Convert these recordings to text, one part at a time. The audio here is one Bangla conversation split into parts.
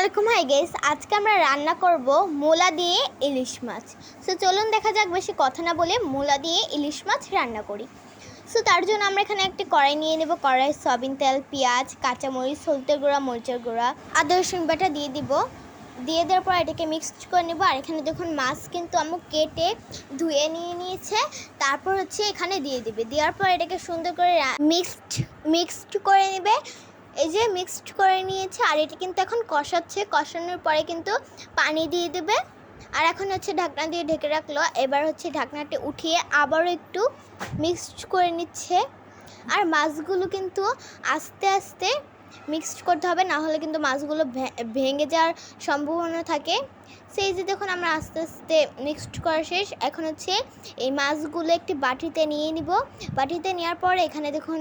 আলাইকুম হাই গেস আজকে আমরা রান্না করব মূলা দিয়ে ইলিশ মাছ। সো চলুন দেখা যাক বেশি কথা না বলে মূলা দিয়ে ইলিশ মাছ রান্না করি। সো তার জন্য আমরা এখানে একটি কড়াই নিয়ে নেব। কড়াই সয়াবিন তেল, পেঁয়াজ, কাঁচামরিচ, হলুদের গুঁড়া, মরিচের গুঁড়া, আদা, রসুন বাটা দিয়ে দিব। দিয়ে দেওয়ার পর এটাকে মিক্সড করে নেব। আর এখানে দেখুন মাছ কিন্তু আমি কেটে ধুয়ে নিয়ে নিয়েছে। তারপর হচ্ছে এখানে দিয়ে দিবে। দেওয়ার পর এটাকে সুন্দর করে মিক্সড মিক্সড করে নেবে। এই যে মিক্সড করে নিয়েছে, আর এটা কিন্তু এখন কষাচ্ছে। কষানোর পরে কিন্তু পানি দিয়ে দেবে। আর এখন হচ্ছে ঢাকনা দিয়ে ঢেকে রাখল। এবার হচ্ছে ঢাকনাটি উঠিয়ে আবারও একটু মিক্সড করে নিচ্ছে। আর মাছগুলো কিন্তু আস্তে আস্তে মিক্সড করতে হবে, না হলে কিন্তু মাছগুলো ভেঙে যাওয়ার সম্ভাবনা থাকে। সেই যে দেখুন আমরা আস্তে আস্তে মিক্সড করা শেষ। এখন হচ্ছে এই মাছগুলো একটি বাটিতে নিয়ে নিব। বাটিতে নেওয়ার পরে এখানে দেখুন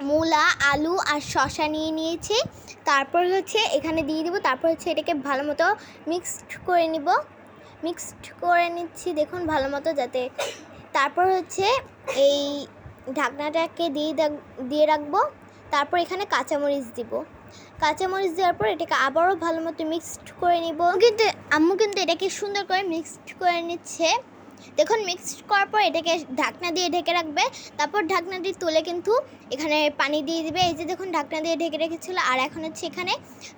মূলা, আলু আর শশা নিয়ে নিয়েছি। তারপর হচ্ছে এখানে দিয়ে দিব। তারপর হচ্ছে এটাকে ভালো মতো মিক্সড করে নিব। মিক্সড করে নিচ্ছি, দেখুন, ভালো মতো যাতে তারপর হচ্ছে এই ঢাকনাটাকে দিয়ে দিয়ে রাখব। তারপর এখানে কাঁচামরিচ দিব। কাঁচামরিচ দেওয়ার পর এটাকে আবারও ভালো মতো মিক্সড করে নিব। কিন্তু, আম্মু কিন্তু এটাকে সুন্দর করে মিক্সড করে নিচ্ছে। দেখুন মিক্সড করার পর এটাকে ঢাকনা দিয়ে ঢেকে রাখবে। তারপর ঢাকনাটি তুলে কিন্তু এখানে পানি দিয়ে দিবে। এই যে দেখুন, ঢাকনা দিয়ে ঢেকে রেখেছিল। আর এখন হচ্ছে এখানে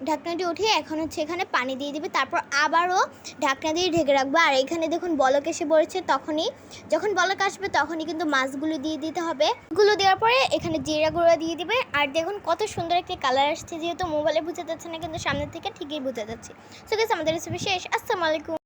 ঢাকনাটি উঠিয়ে এখন হচ্ছে এখানে পানি দিয়ে দিবে। তারপর আবারও ঢাকনা দিয়ে ঢেকে রাখবে। আর এখানে দেখুন, বলক এসে পড়েছে তখনই। যখন বলক আসবে তখনই কিন্তু মাছগুলো দিয়ে দিতে হবে। গুলো দেওয়ার পরে এখানে জিরা গুঁড়ো দিয়ে দিবে। আর দেখুন, কত সুন্দর একটি কালার আসছে। যেহেতু মোবাইলে বোঝা যাচ্ছে না, কিন্তু সামনের থেকে ঠিকই বোঝা যাচ্ছে। সো গেছে আমাদের রেসিপি শেষ। আসসালামু আলাইকুম।